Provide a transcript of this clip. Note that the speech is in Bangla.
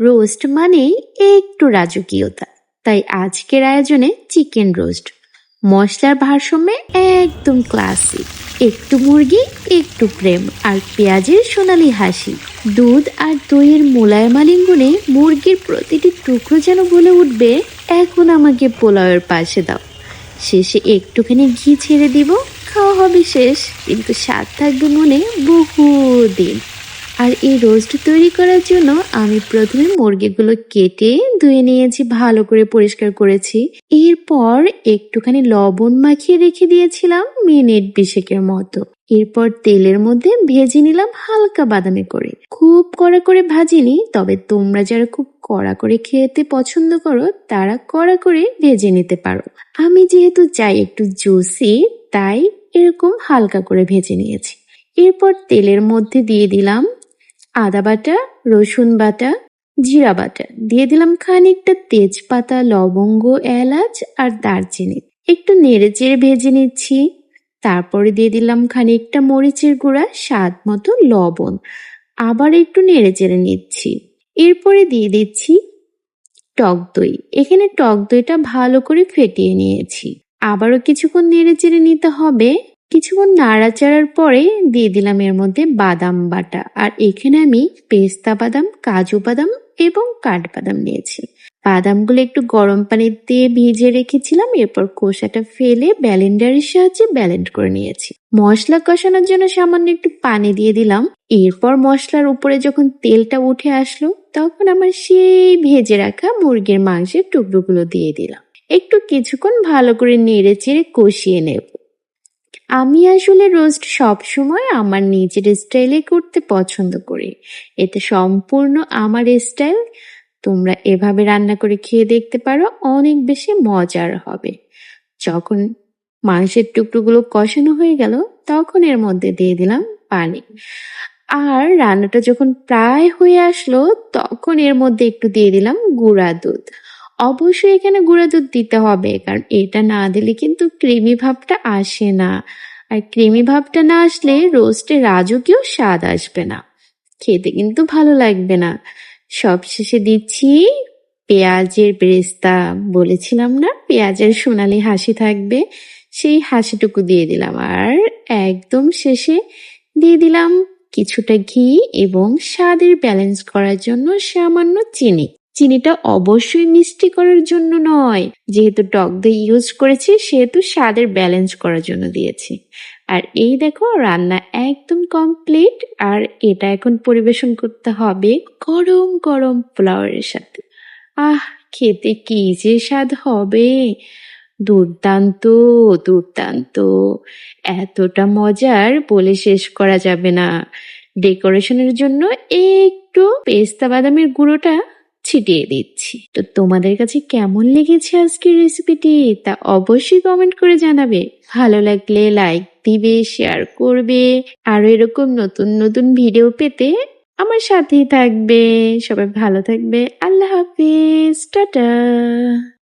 রোস্ট মানেই একটু রাজকীয়তা। তাই আজকের আয়োজনে চিকেন রোস্ট। মশলার ভারসাম্যে একদম ক্লাসিক। একটু মুরগি, একটু প্রেম আর পেঁয়াজের সোনালি হাসি। দুধ আর দইয়ের মোলায়েম আলিঙ্গনে মুরগির প্রতিটি টুকরো যেন বলে উঠবে, এখন আমাকে পোলাওয়ের পাশে দাও। শেষে একটুখানি ঘি ছেড়ে দিব, খাওয়া হবে শেষ। কিন্তু স্বাদ থাকবে মনে বহুদিন। আর এই রোস্ট তৈরি করার জন্য আমি প্রথমে মুরগিগুলো কেটে ধুয়ে নিয়েছি, ভালো করে পরিষ্কার করেছি। এরপর একটুখানি লবণ মাখিয়ে রেখে দিয়েছিলাম মিনিট বিশেকের মতো। এরপর তেলের মধ্যে ভেজে নিলাম হালকা বাদামি করে। খুব কড়া করে ভাজিনি, তবে তোমরা যারা খুব কড়া করে খেতে পছন্দ করো, তারা কড়া করে ভেজে নিতে পারো। আমি যেহেতু চাই একটু জুসি, তাই এরকম হালকা করে ভেজে নিয়েছি। এরপর তেলের মধ্যে দিয়ে দিলাম আদা বাটা, রসুন বাটা, জিরা বাটা। দিয়ে দিলাম খানিকটা তেজপাতা, লবঙ্গ, এলাচ আর দারচিনি। একটু নেড়ে চেড়ে ভেজে নিচ্ছি। তারপরে দিয়ে দিলাম খানিকটা মরিচের গুঁড়া, স্বাদ মতো লবণ। আবার একটু নেড়ে চেড়ে নিচ্ছি। এরপরে দিয়ে দিচ্ছি টক দই। এখানে টক দইটা ভালো করে ফেটিয়ে নিয়েছি। আবারও কিছুক্ষণ নেড়ে চেড়ে নিতে হবে। কিছুক্ষণ নাড়াচাড়ার পরে দিয়ে দিলাম এর মধ্যে বাদাম বাটা। আর এখানে আমি পেস্তা বাদাম, কাজু বাদাম এবং কাঠবাদাম নিয়েছি বাদামগুলো একটু গরম পানি দিয়ে ভিজে রেখেছিলাম, এরপর খোসাটা ফেলে ব্যালেন্ডারের সাহায্যে ব্যালেন্ড করে নিয়েছি। মশলা কষানোর জন্য সামান্য একটু পানি দিয়ে দিলাম। এরপর মশলার উপরে যখন তেলটা উঠে আসলো, তখন আমার সেই ভেজে রাখা মুরগির মাংসের টুকরোগুলো দিয়ে দিলাম। একটু কিছুক্ষণ ভালো করে নেড়ে চেড়ে কষিয়ে নেব। আমি আসলে রোস্ট সবসময় আমার নিজের স্টাইলে করতে পছন্দ করি। এতে সম্পূর্ণ আমার স্টাইল, তোমরা এভাবে রান্না করে খেয়ে দেখতে পারো, অনেক বেশি মজার হবে। যখন মাংসের টুকরোগুলো কষানো হয়ে গেল, তখন এর মধ্যে দিয়ে দিলাম পানি। আর রান্নাটা যখন প্রায় হয়ে আসলো, তখন এর মধ্যে একটু দিয়ে দিলাম গুঁড়া দুধ। অবশ্যই এখানে গুঁড়া দুধ দিতে হবে, কারণ এটা না দিলে কিন্তু ক্রিমি ভাবটা আসে না। আর ক্রিমি ভাবটা না আসলে রোস্টে রাজকীয় স্বাদ আসবে না। খেতে কিন্তু ভালো লাগবে না। সবশেষে দিচ্ছি পেঁয়াজের বেরেস্তা। বলেছিলাম না, পেঁয়াজের সোনালি হাসি থাকবে। সেই হাসিটুকু দিয়ে দিলাম। আর একদম শেষে দিয়ে দিলাম কিছুটা ঘি এবং স্বাদের ব্যালেন্স করার জন্য সামান্য চিনি। চিনিটা অবশ্যই মিষ্টি করার জন্য নয়। যেহেতু টক দই ইউজ করেছি, সেহেতু স্বাদের ব্যালেন্স করার জন্য দিয়েছি। আর এই দেখো, রান্না একদম কমপ্লিট আর এটা এখন পরিবেশন করতে হবে গরম গরম পোলাওয়ের সাথে। আহ, খেতে কি যে স্বাদ হবে! দুর্দান্ত দুর্দান্ত। এতটা মজার বলে শেষ করা যাবে না। ডেকোরেশনের জন্য একটু পেস্তা বাদামের গুঁড়োটা ছিটিয়ে দিচ্ছি। তো তোমাদের কাছে কেমন লেগেছে আজকের রেসিপিটি তা অবশ্যই কমেন্ট করে জানাবে। ভালো লাগলে লাইক দিবে শেয়ার করবে আর এরকম নতুন নতুন ভিডিও পেতে আমার সাথেই থাকবে। সবাই ভালো থাকবে। আল্লাহ হাফিজ। টাটা।